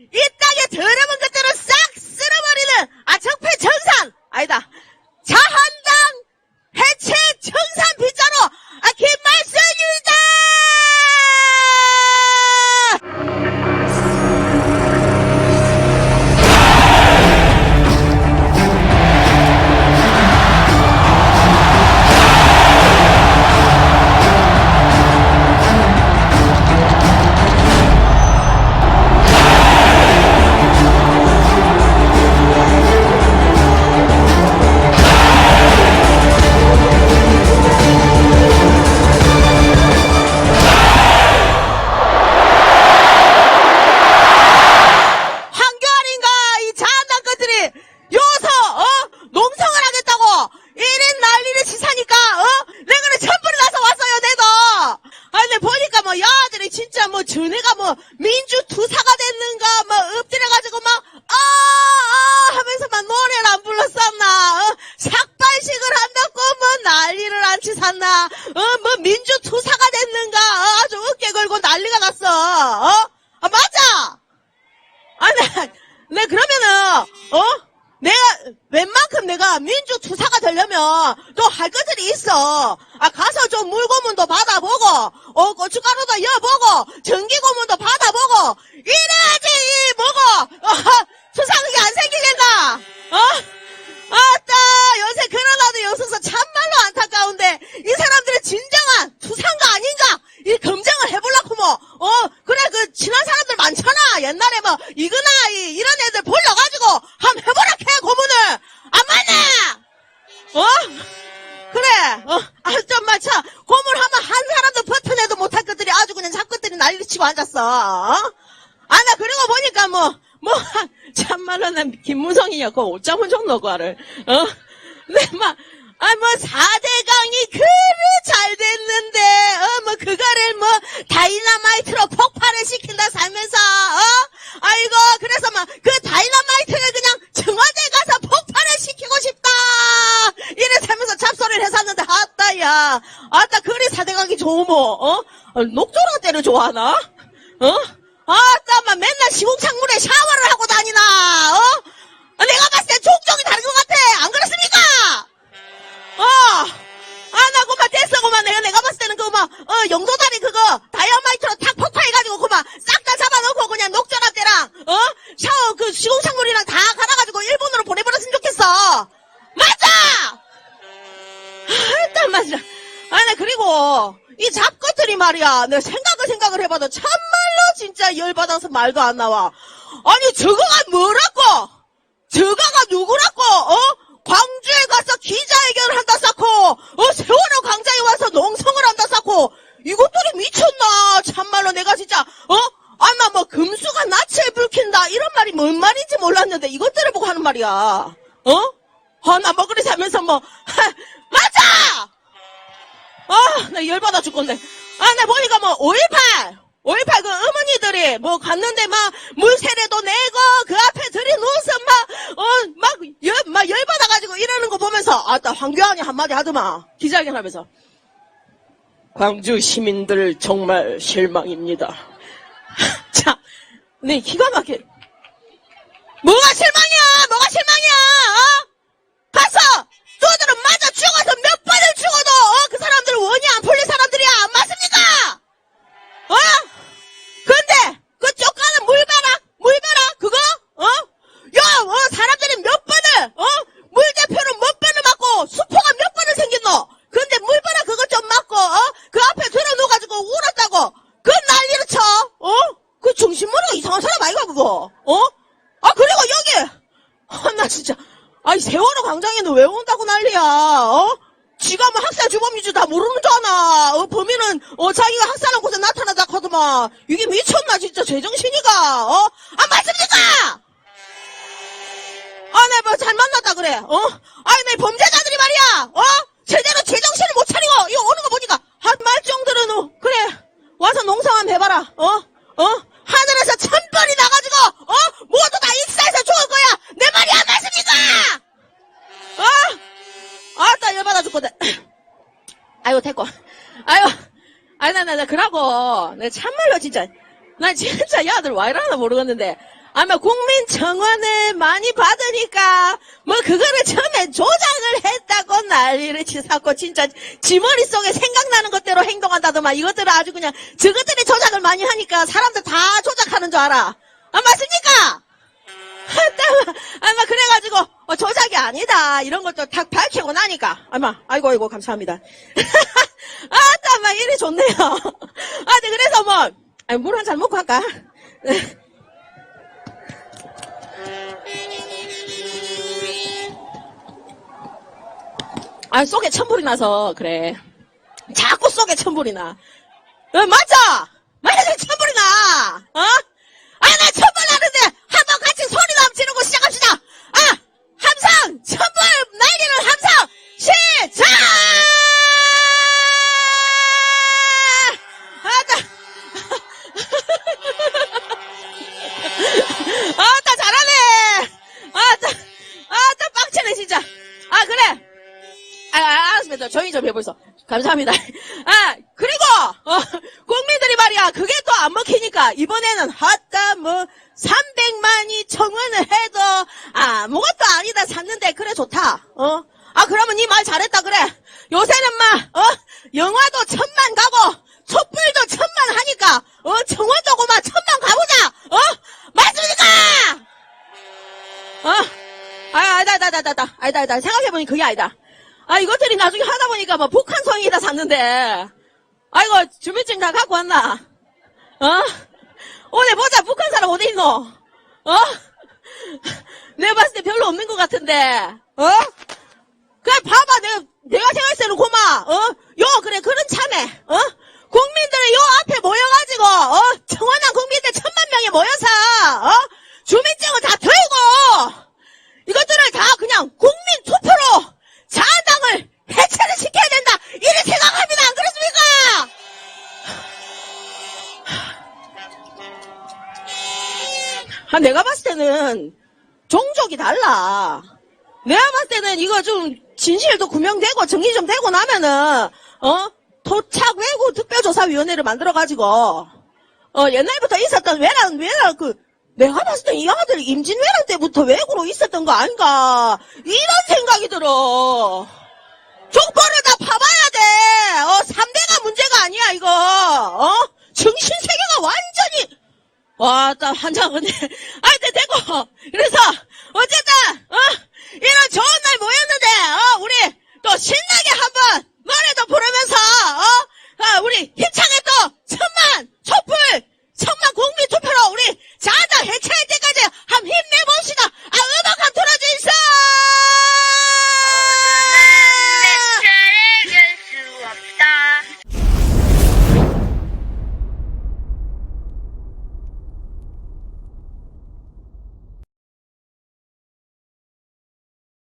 이 땅에 더러운 웬만큼 내가 민주 투사가 되려면 또 할 것들이 있어. 아 가서 좀 물고문도 받아보고, 어 고춧가루도 여보고, 전기고문도 받아보고 이래야지 이 뭐고 어, 수상이 안 생기겠나? 어? 아따 요새 그러나도 여기서 참말로 안타까운데 이 사람들의 진정한 투상가 아닌가 이 검증을 해보려고 뭐 어 그래 그 친한 사람들 많잖아 옛날에 뭐 이거나 이, 이런 애들 불러가지고 한번 해보라 해 고문을 안 맞나 어 그래 어아좀 마차 고문하면 한 사람도 버텨내도 못할 것들이 아주 그냥 치고 앉았어 어? 아, 나 그리고 보니까 뭐, 뭐, 참말로 난 옷장은 좀 넣고를, 어? 네, 막, 아, 뭐, 4대강이 그리 잘 됐는데, 어, 뭐, 그거를 뭐, 다이나마이트로 폭발을 시킨다 살면서, 어? 아이고, 그래서 막, 그 다이나마이트를 그냥 청와대 가서 폭발을 시키고 싶다! 이래 살면서 잡소리를 했었는데, 아따, 야. 아따, 그리 4대강이 좋으모, 어? 어, 녹조라 때를 좋아하나? 어? 아따, 막 맨날 시궁창물에 샤워를 하고 다니나, 어? 어, 내가 봤을 때 종종이 다른 것 같아. 안 그렇습니까? 어. 아, 나 그만 됐어, 그만. 내가, 내가 봤을 때는 그만, 어, 영도다리 그거, 다이아마이트로 탁 폭파해가지고 그만, 싹 다 잡아놓고 그냥 녹전화 때랑, 어? 샤워, 그 시궁창물이랑 다 갈아가지고 일본으로 보내버렸으면 좋겠어. 맞아! 일단 맞아. 아니, 나 그리고, 이 잡것들이 말이야. 내가 생각을 생각을 해봐도 참말로 진짜 열받아서 말도 안 나와. 아니, 저거가 뭐라고? 저거가 누구라고? 어? 광주에 가서 기자회견을 한다 쌓고, 어, 세월호 광장에 와서 농성을 한다 쌓고, 이것들이 미쳤나? 참말로 내가 진짜, 어? 아마 뭐 금수가 낯을 불킨다. 이런 말이 뭔 말인지 몰랐는데, 이것들을 보고 하는 말이야. 어? 아, 나 먹으리 사면서 뭐, 맞아! 아, 나 열받아 죽겠네. 아, 나 보니까 뭐, 5.18! 5.18그 어머니들이 뭐 갔는데 막 물세례도 내고 그 앞에 들이누워서 막, 어, 막, 열, 막 열받아가지고 이러는 거 보면서, 아따, 황교안이 한마디 하더만. 기자회견 하면서. 광주 시민들 정말 실망입니다. 자, 네, 기가 막혀. 뭐가 실망이야! 뭐가 실망이야! 어? 가서 너들은 맞아 죽어서 몇 번을 죽어도 어? 그 사람들은 원이 안 풀린 사람들이야 안 맞습니까? 어? 근데 그 쪼까는 물 봐라 물 봐라 그거 어? 야 어, 사람들이 몇 번을 어? 물 대표는 몇 번을 맞고 수포가 몇 번을 생겼노 근데 물 봐라 그거 좀 맞고 어? 그 앞에 들어누가지고 울었다고 그 난리를 쳐 어? 그 정신머리가 이상한 사람 아이가 그거 어? 아 그리고 여기 아, 나 진짜. 아니, 세월호 광장에는 왜 온다고 난리야, 어? 지가 뭐 학살 주범인지 다 모르는 줄 아나. 어, 범인은, 어, 자기가 학살한 곳에 나타나자 하더만. 이게 미쳤나, 진짜, 제정신이가, 어? 아, 맞습니까? 아, 내 뭐 잘 만났다 그래, 어? 아니, 내 범죄자들이 말이야, 어? 제대로 제정신을 못 차리고, 이거 오는 거 보니까, 한 말 정도는, 어, 그래. 와서 농사 한번 해봐라, 어? 어? 하늘에서 천벌이 나가지고, 어? 모두 다 익사해서 죽을 거야! 내 말이 안 맞습니까? 어? 아따, 열받아 죽거든. 아이고, 됐고. 아이고, 아이, 나, 나, 나, 그러고, 내 참말로 진짜, 나 진짜 야들 와 이러나 모르겠는데, 아마 국민 청원을 많이 받으니까 뭐 그거를 처음에 조작을 했다고 난리를 치사고 진짜 지 머릿속에 생각나는 것대로 행동한다더만 이것들을 아주 그냥 저것들이 조작을 많이 하니까 사람들 다 조작하는 줄 알아. 아 맞습니까? 아따, 아마 그래가지고 어, 조작이 아니다 이런 것도 탁 밝히고 나니까 아마 아이고 아이고 감사합니다. 아따 막 일이 좋네요. 아, 네 그래서 뭐물 한 잔 먹고 할까? 네. 아 속에 천불이 나서 그래. 자꾸 속에 천불이 나. 어, 맞아! 맞아, 천불이 나! 어? 아, 알았습니다. 조용히 좀 해보소. 감사합니다. 아, 그리고, 어, 국민들이 말이야, 그게 또 안 먹히니까, 이번에는, 헛다, 뭐, 300만이 청원을 해도, 아무것도 아니다 샀는데, 그래, 좋다. 어? 아, 그러면 니 말 잘했다, 그래. 요새는 막, 어? 영화도 천만 가고, 촛불도 천만 하니까, 어? 청원도 고마 천만 가보자! 어? 맞습니까? 어? 아, 아니다, 아니다, 아니다, 아니다, 아니다. 생각해보니 그게 아니다. 아, 이것들이 나중에 하다 보니까 뭐 북한 성이다 샀는데. 아이고, 주민증 다 갖고 왔나? 어? 오늘 보자, 북한 사람 어디 있노? 어? 내가 봤을 때 별로 없는 것 같은데. 어? 그래, 봐봐, 내가, 내가 생각했을 때는 고마, 어? 요, 그래, 그런 참에, 어? 국민들이 요 앞에 모여가지고, 어? 청원한 국민들 천만 명이 모여서, 어? 주민증을 다 들고, 때는 종족이 달라. 내가 봤을 때는 이거 좀 진실도 구명되고 정리 좀 되고 나면은 어 토착 외구 특별조사위원회를 만들어 가지고 어 옛날부터 있었던 외란 외란 그 내가 봤을 때 이 아들 임진왜란 때부터 외구로 있었던 거 아닌가 이런 생각이 들어. 족보를 다 파봐야 돼. 어 3대가 문제가 아니야 이거. 어 정신 세계가 완전히 와, 딱 한장 근데 하여튼 됐고! 그래서 어쨌든 어